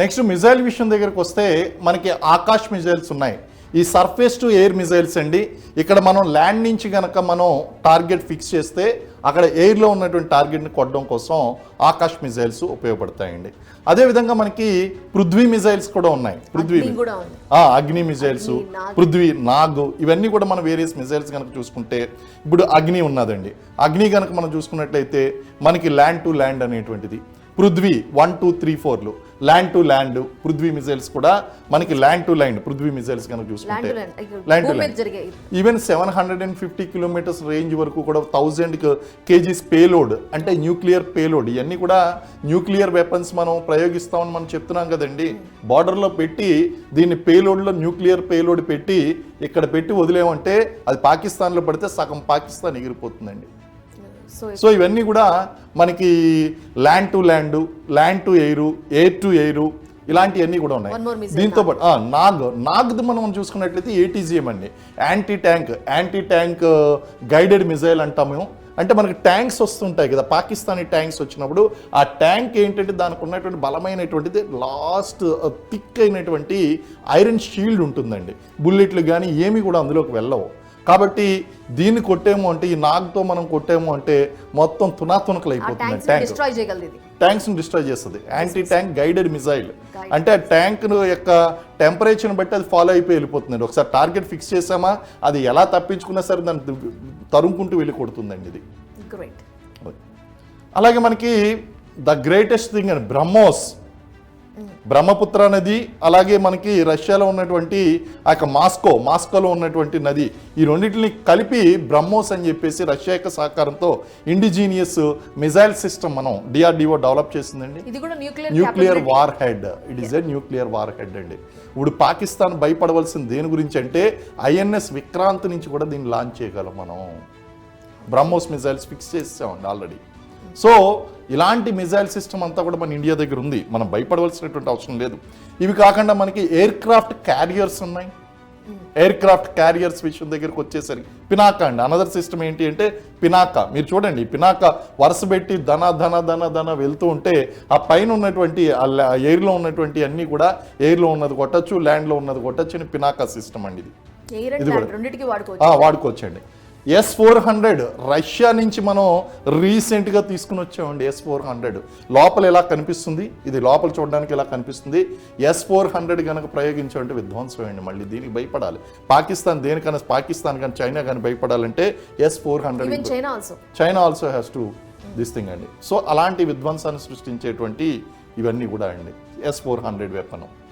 Next missile విషయం దగ్గరకు వస్తే మనకి ఆకాష్ మిజైల్స్ ఉన్నాయి. ఈ సర్ఫేస్ టు ఎయిర్ మిజైల్స్ అండి. ఇక్కడ మనం ల్యాండ్ నుంచి కనుక మనం టార్గెట్ ఫిక్స్ చేస్తే అక్కడ ఎయిర్లో ఉన్నటువంటి టార్గెట్ని కొట్టడం కోసం ఆకాష్ మిజైల్స్ ఉపయోగపడతాయండి. అదేవిధంగా మనకి పృథ్వీ మిజైల్స్ కూడా ఉన్నాయి. పృథ్వీ అగ్ని మిజైల్స్. పృథ్వీ నాగ్ ఇవన్నీ కూడా మనం వేరియస్ మిజైల్స్ కనుక చూసుకుంటే ఇప్పుడు అగ్ని ఉన్నదండి. అగ్ని కనుక మనం చూసుకున్నట్లయితే మనకి ల్యాండ్ టు ల్యాండ్ అనేటువంటిది. పృథ్వీ వన్ టూ త్రీ ఫోర్లు. Land to land Prithvi missiles కూడా మనకి land to land Prithvi missiles కనుక చూసుకుంటే. Land to land even seven hundred and fifty kilometres range వరకు కూడా థౌజండ్ కేజీస్ పేలోడ్ అంటే న్యూక్లియర్ పేలోడ్ ఇవన్నీ కూడా న్యూక్లియర్ వెపన్స్ మనం ప్రయోగిస్తామని మనం చెప్తున్నాం కదండి. బార్డర్లో పెట్టి దీన్ని పేలోడ్లో న్యూక్లియర్ పేలోడ్ పెట్టి ఇక్కడ పెట్టి వదిలేమంటే అది పాకిస్తాన్లో పడితే సగం పాకిస్తాన్ ఎగిరిపోతుందండి. సో ఇవన్నీ కూడా మనకి land to land land to air air to air ఇలాంటివన్నీ కూడా ఉన్నాయి. దీంతో పాటు నాగ్ నాగ్ది మనం చూసుకున్నట్లయితే ఏటీజీఎం అండి. Anti tank anti tank guided missile అంటాము అంటే మనకి ట్యాంక్స్ వస్తుంటాయి కదా పాకిస్తానీ ట్యాంక్స్ వచ్చినప్పుడు ఆ ట్యాంక్ ఏంటంటే దానికి ఉన్నటువంటి బలమైనటువంటిది లాస్ట్ థిక్ అయినటువంటి ఐరన్ షీల్డ్ ఉంటుందండి. బుల్లెట్లు కానీ ఏమీ కూడా అందులోకి వెళ్ళవు. కాబట్టి దీన్ని కొట్టేమో అంటే ఈ నాగ్తో మనం కొట్టేమో అంటే మొత్తం తునాతునకలు అయిపోతుంది ట్యాంక్స్ ట్యాంక్. డిస్ట్రాయ్ చేయగలదు ఇది ట్యాంక్స్ని డిస్ట్రాయ్ చేస్తుంది. యాంటీ ట్యాంక్ గైడెడ్ మిసైల్ అంటే ఆ ట్యాంక్ యొక్క టెంపరేచర్ని బట్టి అది ఫాలో అయిపోయి వెళ్ళిపోతుందండి ఒకసారి టార్గెట్ ఫిక్స్ చేసామా అది ఎలా తప్పించుకున్నా సరే దాన్ని తరుముకుంటూ వెళ్ళి కొడుతుందండి ఇది. అలాగే మనకి ద గ్రేటెస్ట్ థింగ్ అని బ్రహ్మోస్. బ్రహ్మపుత్ర నది అలాగే మనకి రష్యాలో ఉన్నటువంటి ఆ యొక్క మాస్కో మాస్కోలో ఉన్నటువంటి నది ఈ రెండింటిని కలిపి బ్రహ్మోస్ అని చెప్పేసి రష్యా యొక్క సహకారంతో ఇండిజీనియస్ మిజైల్ సిస్టమ్ మనం డిఆర్డిఓ డెవలప్ చేసిందండి. ఇది కూడా nuclear nuclear warhead it is a nuclear warhead అండి. ఇప్పుడు పాకిస్తాన్ భయపడవలసింది దేని గురించి అంటే ఐఎన్ఎస్ విక్రాంత్ నుంచి కూడా దీన్ని లాంచ్ చేయగలం మనం. బ్రహ్మోస్ మిజైల్స్ ఫిక్స్ చేసామండి ఆల్రెడీ సో ఇలాంటి మిజైల్ సిస్టమ్ అంతా కూడా మన ఇండియా దగ్గర ఉంది. మనం భయపడవలసినటువంటి అవసరం లేదు. ఇవి కాకుండా మనకి ఎయిర్ క్రాఫ్ట్ క్యారియర్స్ ఉన్నాయి. ఎయిర్ క్రాఫ్ట్ క్యారియర్స్ విషయం దగ్గరికి వచ్చేసరికి పినాకా అండి. అనదర్ సిస్టమ్ ఏంటి అంటే పినాకా. మీరు చూడండి పినాకా వరుస పెట్టి ధన ధన ధన ధన వెళ్తూ ఉంటే ఆ పైన ఉన్నటువంటి ఎయిర్లో ఉన్నటువంటి అన్నీ కూడా ఎయిర్లో ఉన్నది కొట్టచ్చు ల్యాండ్లో ఉన్నది కొట్టచ్చు అని పినాకా సిస్టమ్ అండి ఇది. Air and S four hundred Russia నుంచి మనం రీసెంట్గా తీసుకుని వచ్చామండి ఎస్ ఫోర్ హండ్రెడ్ లోపల ఎలా కనిపిస్తుంది? ఇది లోపల చూడడానికి ఎలా కనిపిస్తుంది? ఎస్ ఫోర్ హండ్రెడ్ కనుక ప్రయోగించామంటే విధ్వంసం అండి మళ్ళీ దీనికి భయపడాలి. పాకిస్తాన్ దేనికైనా పాకిస్తాన్ కానీ చైనా కానీ భయపడాలంటే S four hundred China also China also has to this thing అండి. సో అలాంటి విధ్వంసాన్ని సృష్టించేటువంటి ఇవన్నీ కూడా అండి ఎస్ ఫోర్ హండ్రెడ్ వెపనం.